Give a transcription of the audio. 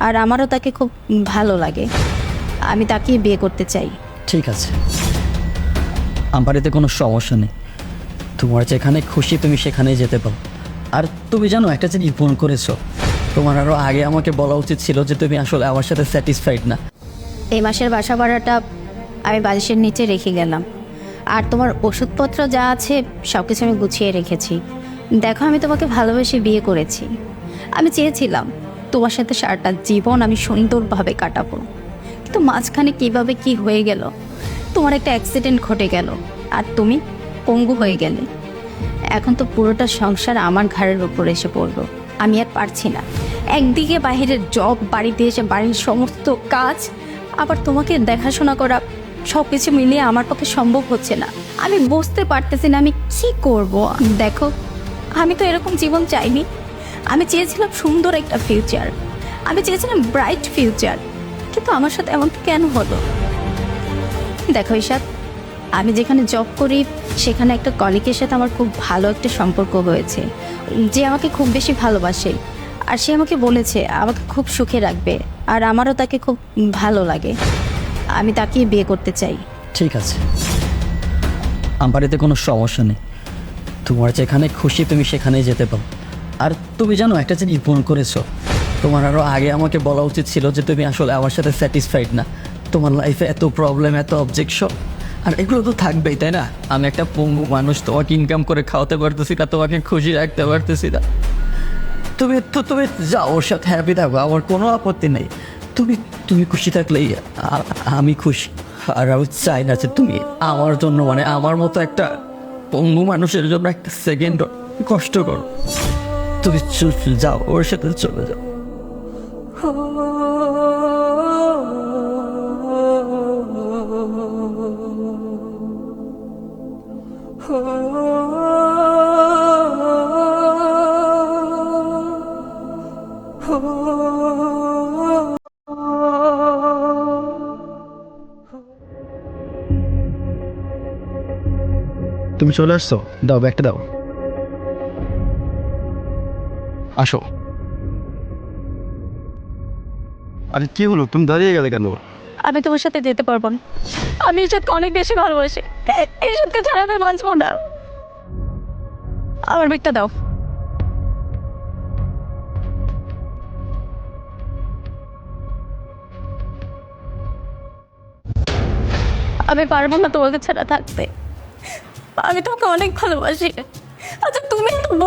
আর আমারও তাকে খুব ভালো লাগে। আমি তাকেই বিয়ে করতে চাই। ঠিক আছে। আমার এতে কোনো সমস্যা নেই। তোমার যেখানে খুশি তুমি সেখানেই যেতে পারো। আর তুমি জানো একটা জিনিস ফোন করেছ। তোমার আরও আগে আমাকে বলা উচিত ছিল যে তুমি আসলে আমার সাথে স্যাটিসফাইড না। এই মাসের বাসা ভাড়াটা আমি বালিশের নিচে রেখে গেলাম। আর তোমার ওষুধপত্র যা আছে সব কিছু আমি গুছিয়ে রেখেছি। দেখো আমি তোমাকে ভালোবেসে বিয়ে করেছি। আমি চেয়েছিলাম তোমার সাথে সারাটা জীবন আমি সুন্দরভাবে কাটাবো। কিন্তু মাঝখানে কীভাবে কি হয়ে গেল? তোমার একটা অ্যাক্সিডেন্ট ঘটে গেল, আর তুমি পঙ্গু হয়ে গেলে। এখন তো পুরোটা সংসার আমার ঘাড়ের উপর এসে পড়ল। আমি আর পারছি না। একদিকে বাইরের জব বাড়িতে এসে বাড়ির সমস্ত কাজ, আবার তোমাকে দেখাশোনা করা সব কিছু মিলিয়ে আমার পক্ষে সম্ভব হচ্ছে না। আমি বুঝতে পারতেছি না আমি কি করব? দেখো, আমি তো এরকম জীবন চাইনি। আমি চেয়েছিলাম সুন্দর একটা ফিউচার আমি চেয়েছিলাম ব্রাইট ফিউচার কিন্তু আমার সাথে এমন কেন হলো? দেখো ঈশাদ আমি যেখানে জব করি, সেখানে একটা কলিকের সাথে আমার খুব ভালো একটা সম্পর্ক হয়েছে। যে আমাকে খুব বেশি ভালোবাসে। আর সে আমাকে বলেছে, আমাকে খুব সুখে রাখবে। আর আমারও তাকে খুব ভালো লাগে। আমি তাকেই বিয়ে করতে চাই। ঠিক আছে। আমার এতে কোনো সমস্যা নেই। তোমার যেখানে খুশি, তুমি সেখানেই যেতে পারো। আর তুমি জানো একটা জিনিস ফোন করেছ। তোমার আরও আগে আমাকে বলা উচিত ছিল যে তুমি আসলে আমার সাথে স্যাটিসফাইড না। তোমার লাইফে এত প্রবলেম এত অবজেকশন আর এগুলো তো থাকবেই, তাই না? আমি একটা পঙ্গু মানুষ, তোমাকে ইনকাম করে খাওয়াতে পারতেছি না, তোমাকে খুশি রাখতে পারতেছি না। তুমি তো, তুমি যাও ওর সাথে হ্যাপি থাকো আমার কোনো আপত্তি নেই। তুমি তুমি খুশি থাকলেই আমি খুশি। আর আমি চাই না যে তুমি আমার জন্য মানে আমার মতো একটা পঙ্গু মানুষের জন্য একটা সেকেন্ড কষ্ট করো। তুমি যাও ওর সাথে চলে যাও। তুমি চলে আসছো? দাও ব্যাগটা দাও। আসো। আরে কি হলো? তুমি দাঁড়িয়ে গেলে কেন? আমি তোমার সাথে যেতে পারব না। আমি ইশাদকে অনেক বেশি ভালোবাসি। ইশাদকে ছাড়া আমি বাঁচবো না। আমার ব্যাগটা দাও। আমি পারব না তোমাকে ছাড়া থাকতে। আমি তোমাকে অনেক ভালোবাসি। আচ্ছা তুমি এত